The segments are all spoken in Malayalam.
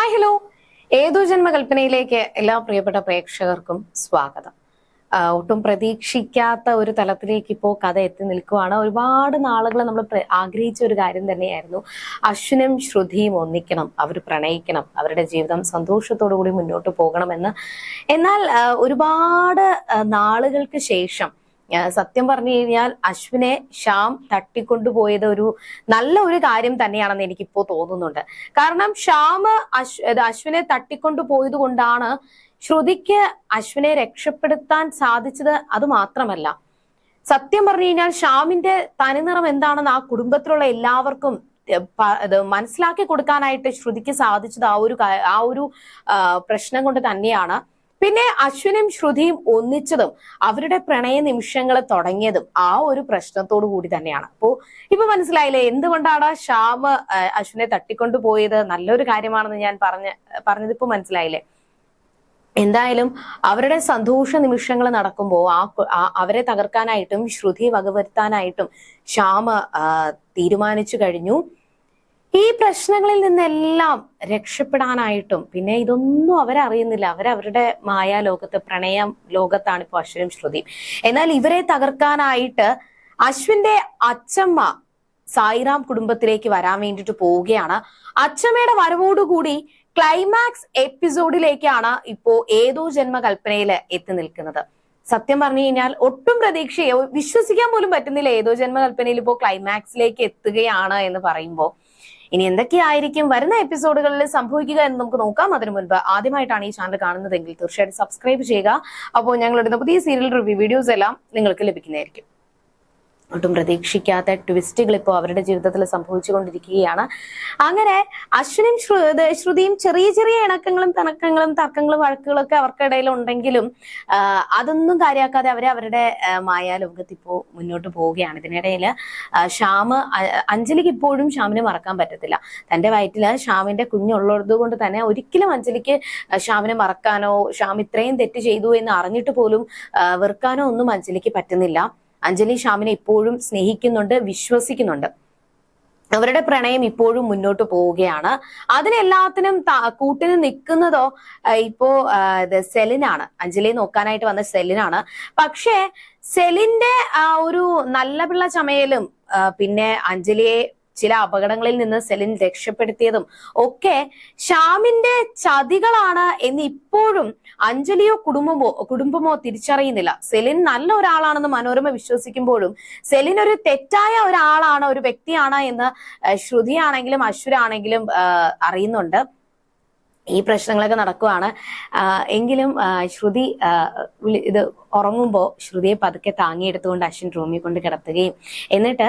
ഹായ് ഹലോ ഏതോ ജന്മകൽപ്പനയിലേക്ക് എല്ലാ പ്രിയപ്പെട്ട പ്രേക്ഷകർക്കും സ്വാഗതം. ഒട്ടും പ്രതീക്ഷിക്കാത്ത ഒരു തലത്തിലേക്ക് ഇപ്പോൾ കഥ എത്തി നിൽക്കുവാണ്. ഒരുപാട് നാളുകൾ നമ്മൾ ആഗ്രഹിച്ച ഒരു കാര്യം തന്നെയായിരുന്നു. അശ്വിനും ശ്രുതിയും ഒന്നിക്കണം അവർ പ്രണയിക്കണം അവരുടെ ജീവിതം സന്തോഷത്തോടു കൂടി മുന്നോട്ട് പോകണമെന്ന്. എന്നാൽ ഒരുപാട് നാളുകൾക്ക് ശേഷം സത്യം പറഞ്ഞു കഴിഞ്ഞാൽ അശ്വിനെ ശ്യാം തട്ടിക്കൊണ്ടുപോയത് ഒരു നല്ല ഒരു കാര്യം തന്നെയാണെന്ന് എനിക്കിപ്പോ തോന്നുന്നുണ്ട്. കാരണം അശ്വ അശ്വിനെ തട്ടിക്കൊണ്ടു പോയത് കൊണ്ടാണ് ശ്രുതിക്ക് അശ്വിനെ രക്ഷപ്പെടുത്താൻ സാധിച്ചത് അത് മാത്രമല്ല. സത്യം പറഞ്ഞു കഴിഞ്ഞാൽ ശ്യാമിന്റെ തനിനിറം എന്താണെന്ന് ആ കുടുംബത്തിലുള്ള എല്ലാവർക്കും മനസ്സിലാക്കി കൊടുക്കാനായിട്ട് ശ്രുതിക്ക് സാധിച്ചത് ആ ഒരു ആ ഒരു പ്രശ്നം കൊണ്ട് തന്നെയാണ്. പിന്നെ അശ്വിനും ശ്രുതിയും ഒന്നിച്ചതും അവരുടെ പ്രണയ നിമിഷങ്ങൾ തുടങ്ങിയതും ആ ഒരു പ്രശ്നത്തോടു കൂടി തന്നെയാണ്. അപ്പോ ഇപ്പൊ മനസ്സിലായില്ലേ എന്തുകൊണ്ടാണ് ശ്യാമ് അശ്വിനെ തട്ടിക്കൊണ്ടുപോയത് നല്ലൊരു കാര്യമാണെന്ന് ഞാൻ പറഞ്ഞ പറഞ്ഞത് ഇപ്പൊ മനസ്സിലായില്ലേ? എന്തായാലും അവരുടെ സന്തോഷ നിമിഷങ്ങൾ നടക്കുമ്പോൾ ആ അവരെ തകർക്കാനായിട്ടും ശ്രുതി വകവരുത്താനായിട്ടും ശ്യാമ തീരുമാനിച്ചു കഴിഞ്ഞു. ഈ പ്രശ്നങ്ങളിൽ നിന്നെല്ലാം രക്ഷപ്പെടാനായിട്ടും പിന്നെ ഇതൊന്നും അവരറിയുന്നില്ല. അവരവരുടെ മായാലോകത്ത് പ്രണയം ലോകത്താണ് ഇപ്പൊ അശ്വിനും ശ്രുതിയും. എന്നാൽ ഇവരെ തകർക്കാനായിട്ട് അശ്വിന്റെ അച്ചമ്മ സായിറാം കുടുംബത്തിലേക്ക് വരാൻ വേണ്ടിയിട്ട് പോവുകയാണ്. അച്ചമ്മയുടെ വരവോടുകൂടി ക്ലൈമാക്സ് എപ്പിസോഡിലേക്കാണ് ഇപ്പോ ഏതോ ജന്മകൽപ്പനയിൽ എത്തി നിൽക്കുന്നത്. സത്യം പറഞ്ഞു കഴിഞ്ഞാൽ ഒട്ടും പ്രതീക്ഷയോ വിശ്വസിക്കാൻ പോലും പറ്റുന്നില്ല ഏതോ ജന്മകൽപ്പനയിൽ ഇപ്പോ ക്ലൈമാക്സിലേക്ക് എത്തുകയാണ് എന്ന് പറയുമ്പോൾ ഇനി എന്തൊക്കെയായിരിക്കും വരുന്ന എപ്പിസോഡുകളിൽ സംഭവിക്കുക എന്ന് നമുക്ക് നോക്കാം. അതിനു മുൻപ് ആദ്യമായിട്ടാണ് ഈ ചാനൽ കാണുന്നതെങ്കിൽ തീർച്ചയായിട്ടും സബ്സ്ക്രൈബ് ചെയ്യുക. അപ്പോൾ ഞങ്ങളുടെ പുതിയ സീരിയൽ റിവ്യൂ വീഡിയോസ് എല്ലാം നിങ്ങൾക്ക് ലഭിക്കുന്നതായിരിക്കും. ഒട്ടും പ്രതീക്ഷിക്കാത്ത ട്വിസ്റ്റുകൾ ഇപ്പോൾ അവരുടെ ജീവിതത്തിൽ സംഭവിച്ചുകൊണ്ടിരിക്കുകയാണ്. അങ്ങനെ അശ്വിനും ശ്രുതിയും ചെറിയ ചെറിയ ഇണക്കങ്ങളും തിണക്കങ്ങളും തർക്കങ്ങളും വഴക്കുകളൊക്കെ അവർക്കിടയിൽ ഉണ്ടെങ്കിലും അതൊന്നും കാര്യമാക്കാതെ അവരെ അവരുടെ മായ മായാലോകത്ത് ഇപ്പോൾ മുന്നോട്ട് പോവുകയാണ്. ഇതിനിടയിൽ ശ്യാമ് അഞ്ജലിക്ക് ഇപ്പോഴും ശ്യാമിനെ മറക്കാൻ പറ്റത്തില്ല. തന്റെ വയറ്റിൽ ശ്യാമിന്റെ കുഞ്ഞുള്ളത് കൊണ്ട് തന്നെ ഒരിക്കലും അഞ്ജലിക്ക് ശ്യാമിനെ മറക്കാനോ ശ്യാം ഇത്രയും തെറ്റ് ചെയ്തു എന്ന് അറിഞ്ഞിട്ട് പോലും വെറുക്കാനോ ഒന്നും അഞ്ജലിക്ക് പറ്റുന്നില്ല. അഞ്ജലി ശ്യാമിനെ ഇപ്പോഴും സ്നേഹിക്കുന്നുണ്ട് വിശ്വസിക്കുന്നുണ്ട്. അവരുടെ പ്രണയം ഇപ്പോഴും മുന്നോട്ട് പോവുകയാണ്. അതിനെല്ലാത്തിനും കൂട്ടിന് നിൽക്കുന്നതോ ഇപ്പോ സെലിനാണ്. അഞ്ജലിയെ നോക്കാനായിട്ട് വന്ന സെലിനാണ്. പക്ഷേ സെലിന്റെ ഒരു നല്ല പിള്ള ചമയലും പിന്നെ അഞ്ജലിയെ ചില അപകടങ്ങളിൽ നിന്ന് സെലിൻ രക്ഷപ്പെടുത്തിയതും ഒക്കെ ശ്യാമിന്റെ ചതികളാണ് എന്ന് ഇപ്പോഴും അഞ്ജലിയോ കുടുംബമോ കുടുംബമോ തിരിച്ചറിയുന്നില്ല. സെലിൻ നല്ല ഒരാളാണെന്ന് മനോരമ വിശ്വസിക്കുമ്പോഴും സെലിൻ ഒരു തെറ്റായ ഒരാളാണ് ഒരു വ്യക്തിയാണ് എന്ന് ശ്രുതിയാണെങ്കിലും അശ്വരാണെങ്കിലും അറിയുന്നുണ്ട്. ഈ പ്രശ്നങ്ങളൊക്കെ നടക്കുവാണ്. എങ്കിലും ശ്രുതി ഇത് ഉറങ്ങുമ്പോൾ ശ്രുതിയെ പതുക്കെ താങ്ങിയെടുത്തുകൊണ്ട് അശ്വിൻ റൂമിൽ കൊണ്ട് കിടത്തുകയും. എന്നിട്ട്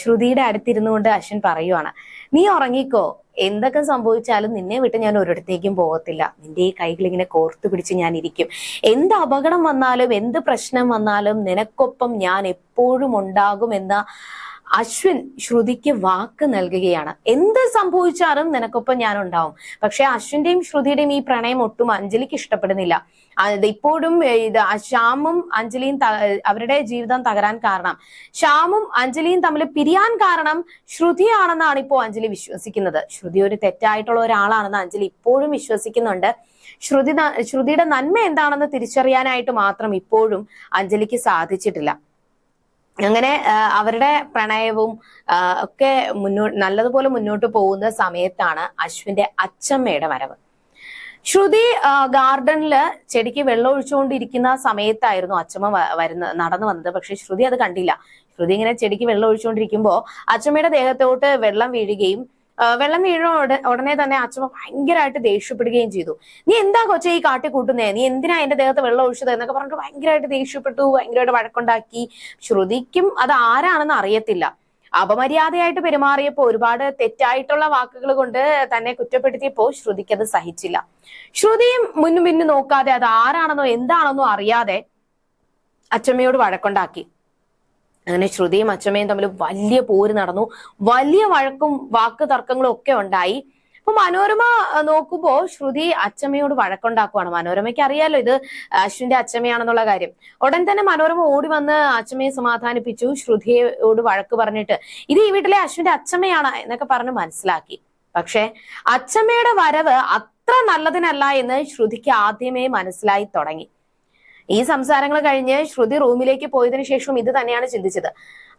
ശ്രുതിയുടെ അടുത്തിരുന്നു കൊണ്ട് അശ്വിൻ പറയുവാണ് നീ ഉറങ്ങിക്കോ. എന്തൊക്കെ സംഭവിച്ചാലും നിന്നെ വിട്ട് ഞാൻ ഒരിടത്തേക്കും പോകത്തില്ല. നിന്റെ ഈ കൈകൾ ഇങ്ങനെ കോർത്തു പിടിച്ച് ഞാൻ ഇരിക്കും. എന്ത് അപകടം വന്നാലും എന്ത് പ്രശ്നം വന്നാലും നിനക്കൊപ്പം ഞാൻ എപ്പോഴും ഉണ്ടാകും ഉണ്ടാകുമെന്ന അശ്വിൻ ശ്രുതിക്ക് വാക്ക് നൽകുകയാണ്. എന്ത് സംഭവിച്ചാലും നിനക്കൊപ്പം ഞാൻ ഉണ്ടാവും പക്ഷെ അശ്വിന്റെയും ശ്രുതിയുടെയും ഈ പ്രണയം ഒട്ടും അഞ്ജലിക്ക് ഇഷ്ടപ്പെടുന്നില്ല. ഇപ്പോഴും ഇത് ശ്യാമും അഞ്ജലിയും അവരുടെ ജീവിതം തകരാൻ കാരണം. ശ്യാമും അഞ്ജലിയും തമ്മിൽ പിരിയാൻ കാരണം ശ്രുതിയാണെന്നാണ് ഇപ്പോൾ അഞ്ജലി വിശ്വസിക്കുന്നത്. ശ്രുതി ഒരു തെറ്റായിട്ടുള്ള ഒരാളാണെന്ന് അഞ്ജലി ഇപ്പോഴും വിശ്വസിക്കുന്നുണ്ട്. ശ്രുതി ശ്രുതിയുടെ നന്മ എന്താണെന്ന് തിരിച്ചറിയാനായിട്ട് മാത്രം ഇപ്പോഴും അഞ്ജലിക്ക് സാധിച്ചിട്ടില്ല. അങ്ങനെ അവരുടെ പ്രണയവും ഒക്കെ മുന്നോട്ട് നല്ലതുപോലെ മുന്നോട്ട് പോകുന്ന സമയത്താണ് അശ്വിന്റെ അച്ഛമ്മയുടെ വരവ്. ശ്രുതി ഗാർഡനിൽ ചെടിക്ക് വെള്ളം ഒഴിച്ചുകൊണ്ടിരിക്കുന്ന സമയത്തായിരുന്നു അച്ഛമ്മ വരുന്ന നടന്നു വന്നത്. പക്ഷെ ശ്രുതി അത് കണ്ടില്ല. ശ്രുതി ഇങ്ങനെ ചെടിക്ക് വെള്ളം ഒഴിച്ചുകൊണ്ടിരിക്കുമ്പോ അച്ഛമ്മയുടെ ദേഹത്തോട്ട് വെള്ളം വീഴുകയും വെള്ളം വീഴും ഉടനെ തന്നെ അച്ഛമ്മ ഭയങ്കരമായിട്ട് ദേഷ്യപ്പെടുകയും ചെയ്തു. നീ എന്താ കൊച്ചെ ഈ കാട്ടി കൂട്ടുന്നേ? നീ എന്തിനാ എന്റെ ദേഹത്ത് വെള്ളം ഒഴിച്ചത്? എന്നൊക്കെ പറഞ്ഞിട്ട് ഭയങ്കരമായിട്ട് ദേഷ്യപ്പെട്ടു ഭയങ്കരമായിട്ട് വഴക്കുണ്ടാക്കി. ശ്രുതിക്കും അത് ആരാണെന്ന് അറിയത്തില്ല. അപമര്യാദയായിട്ട് പെരുമാറിയപ്പോ ഒരുപാട് തെറ്റായിട്ടുള്ള വാക്കുകൾ കൊണ്ട് തന്നെ കുറ്റപ്പെടുത്തിയപ്പോ ശ്രുതിക്ക് അത് സഹിച്ചില്ല. ശ്രുതിയും മുന്നും പിന്നും നോക്കാതെ അത് ആരാണെന്നോ എന്താണെന്നോ അറിയാതെ അച്ചമ്മയോട് വഴക്കുണ്ടാക്കി. അങ്ങനെ ശ്രുതിയും അച്ചമ്മയും തമ്മിൽ വലിയ പോര് നടന്നു. വലിയ വഴക്കും വാക്ക് തർക്കങ്ങളും ഒക്കെ ഉണ്ടായി. അപ്പൊ മനോരമ നോക്കുമ്പോ ശ്രുതി അച്ചമ്മയോട് വഴക്കുണ്ടാക്കുവാണ്. മനോരമയ്ക്ക് അറിയാലോ ഇത് അശ്വിന്റെ അച്ചമ്മയാണെന്നുള്ള കാര്യം. ഉടൻ തന്നെ മനോരമ ഓടി വന്ന് അച്ചമ്മയെ സമാധാനിപ്പിച്ചു. ശ്രുതിയോട് വഴക്ക് പറഞ്ഞിട്ട് ഇത് ഈ വീട്ടിലെ അശ്വിന്റെ അച്ചമ്മയാണ് എന്നൊക്കെ പറഞ്ഞ് മനസ്സിലാക്കി. പക്ഷെ അച്ചമ്മയുടെ വരവ് അത്ര നല്ലതിനല്ല എന്ന് ശ്രുതിക്ക് ആദ്യമേ മനസ്സിലായി തുടങ്ങി. ഈ സംസാരങ്ങൾ കഴിഞ്ഞ് ശ്രുതി റൂമിലേക്ക് പോയതിനു ശേഷം ഇത് തന്നെയാണ് ചിന്തിച്ചത്.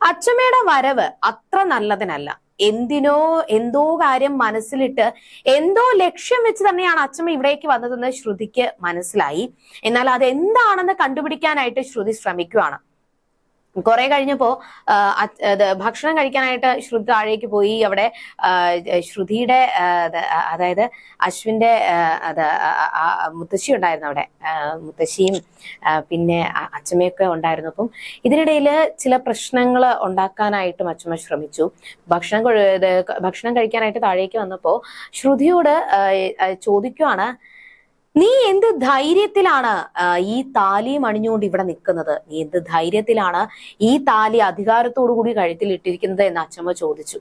അച്ഛമ്മയുടെ വരവ് അത്ര നല്ലതിനല്ല. എന്തിനോ എന്തോ കാര്യം മനസ്സിലിട്ട് എന്തോ ലക്ഷ്യം വെച്ച് തന്നെയാണ് അച്ഛമ്മ ഇവിടേക്ക് വന്നതെന്ന് ശ്രുതിക്ക് മനസ്സിലായി. എന്നാൽ അത് എന്താണെന്ന് കണ്ടുപിടിക്കാനായിട്ട് ശ്രുതി ശ്രമിക്കുകയാണ് കുറെ കഴിഞ്ഞപ്പോ ഭക്ഷണം കഴിക്കാനായിട്ട് ശ്രുതി താഴേക്ക് പോയി. അവിടെ ശ്രുതിയുടെ അതായത് അശ്വിന്റെ മുത്തശ്ശി ഉണ്ടായിരുന്നു അവിടെ. മുത്തശ്ശിയും പിന്നെ അച്ഛമ്മയൊക്കെ ഉണ്ടായിരുന്നു. അപ്പം ഇതിനിടയിൽ ചില പ്രശ്നങ്ങൾ ഉണ്ടാക്കാനായിട്ടും അച്ഛമ്മ ശ്രമിച്ചു. ഭക്ഷണം ഭക്ഷണം കഴിക്കാനായിട്ട് താഴേക്ക് വന്നപ്പോ ശ്രുതിയോട് ചോദിക്കുവാണ് നീ എന്ത് ധൈര്യത്തിലാണ് ഈ താലിയും അണിഞ്ഞുകൊണ്ട് ഇവിടെ നിൽക്കുന്നത്? നീ എന്ത് ധൈര്യത്തിലാണ് ഈ താലി അധികാരത്തോടു കൂടി കഴുത്തിൽ ഇട്ടിരിക്കുന്നത് എന്ന് അച്ഛമ്മ ചോദിച്ചു.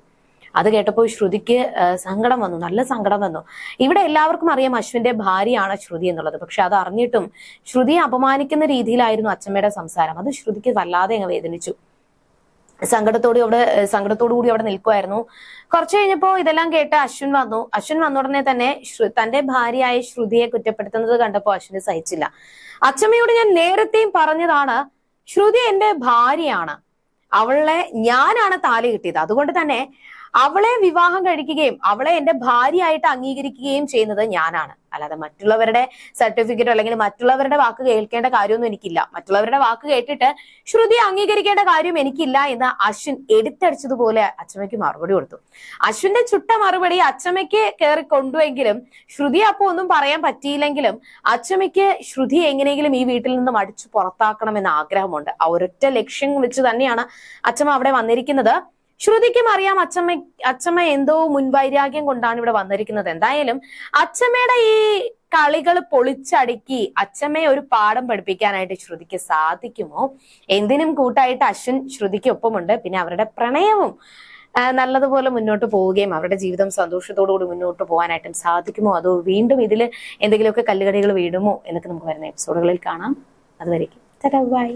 അത് കേട്ടപ്പോൾ ശ്രുതിക്ക് സങ്കടം വന്നു നല്ല സങ്കടം വന്നു. ഇവിടെ എല്ലാവർക്കും അറിയാം അശ്വിന്റെ ഭാര്യയാണ് ശ്രുതി എന്നുള്ളത്. പക്ഷെ അത് അറിഞ്ഞിട്ടും ശ്രുതിയെ അപമാനിക്കുന്ന രീതിയിലായിരുന്നു അച്ഛമ്മയുടെ സംസാരം. അത് ശ്രുതിക്ക് വല്ലാതെ അങ്ങ് വേദനിച്ചു. സങ്കടത്തോടെ അവിടെ സങ്കടത്തോടു കൂടി അവിടെ നിൽക്കുമായിരുന്നു കുറച്ചു കഴിഞ്ഞപ്പോ ഇതെല്ലാം കേട്ട് അശ്വിൻ വന്നു. അശ്വിൻ വന്ന ഉടനെ തന്നെ തന്റെ ഭാര്യയായ ശ്രുതിയെ കുറ്റപ്പെടുത്തുന്നത് കണ്ടപ്പോ അശ്വിന് സഹിച്ചില്ല. അച്ഛമ്മയോട് ഞാൻ നേരത്തെയും പറഞ്ഞതാണ് ശ്രുതി എന്റെ ഭാര്യയാണ്. അവളെ ഞാനാണ് താലി കിട്ടിയത്. അതുകൊണ്ട് തന്നെ അവളെ വിവാഹം കഴിക്കുകയും അവളെ എന്റെ ഭാര്യയായിട്ട് അംഗീകരിക്കുകയും ചെയ്യുന്നത് ഞാനാണ്. അല്ലാതെ മറ്റുള്ളവരുടെ സർട്ടിഫിക്കറ്റ് അല്ലെങ്കിൽ മറ്റുള്ളവരുടെ വാക്ക് കേൾക്കേണ്ട കാര്യമൊന്നും എനിക്കില്ല. മറ്റുള്ളവരുടെ വാക്ക് കേട്ടിട്ട് ശ്രുതി അംഗീകരിക്കേണ്ട കാര്യം എനിക്കില്ല എന്ന് അശ്വിൻ എടുത്തടിച്ചതുപോലെ അച്ഛമ്മയ്ക്ക് മറുപടി കൊടുത്തു. അശ്വിന്റെ ചുട്ട മറുപടി അച്ഛമ്മയ്ക്ക് കയറി കൊണ്ടുവെങ്കിലും ശ്രുതി അപ്പൊ ഒന്നും പറയാൻ പറ്റിയില്ലെങ്കിലും അച്ഛമ്മയ്ക്ക് ശ്രുതി എങ്ങനെയെങ്കിലും ഈ വീട്ടിൽ നിന്നും അടിച്ചു പുറത്താക്കണമെന്ന് ആഗ്രഹമുണ്ട്. ആ ഒരൊറ്റ ലക്ഷ്യം വെച്ച് തന്നെയാണ് അച്ഛമ്മ അവിടെ വന്നിരിക്കുന്നത്. ശ്രുതിക്കും അറിയാം അച്ഛമ്മ അച്ഛമ്മ എന്തോ മുൻവൈരാഗ്യം കൊണ്ടാണ് ഇവിടെ വന്നിരിക്കുന്നത്. എന്തായാലും അച്ഛമ്മയുടെ ഈ കളികൾ പൊളിച്ചടുക്കി അച്ഛമ്മയെ ഒരു പാഠം പഠിപ്പിക്കാനായിട്ട് ശ്രുതിക്ക് സാധിക്കുമോ? എന്തിനും കൂട്ടായിട്ട് അശ്വിൻ ശ്രുതിക്ക് ഒപ്പമുണ്ട്. പിന്നെ അവരുടെ പ്രണയവും നല്ലതുപോലെ മുന്നോട്ട് പോവുകയും അവരുടെ ജീവിതം സന്തോഷത്തോടു കൂടി മുന്നോട്ട് പോകാനായിട്ടും സാധിക്കുമോ? അതോ വീണ്ടും ഇതിൽ എന്തെങ്കിലുമൊക്കെ കല്ലുകടികൾ വീടുമോ എന്നൊക്കെ നമുക്ക് വരുന്ന എപ്പിസോഡുകളിൽ കാണാം. അതുവരേക്കും. ബൈ.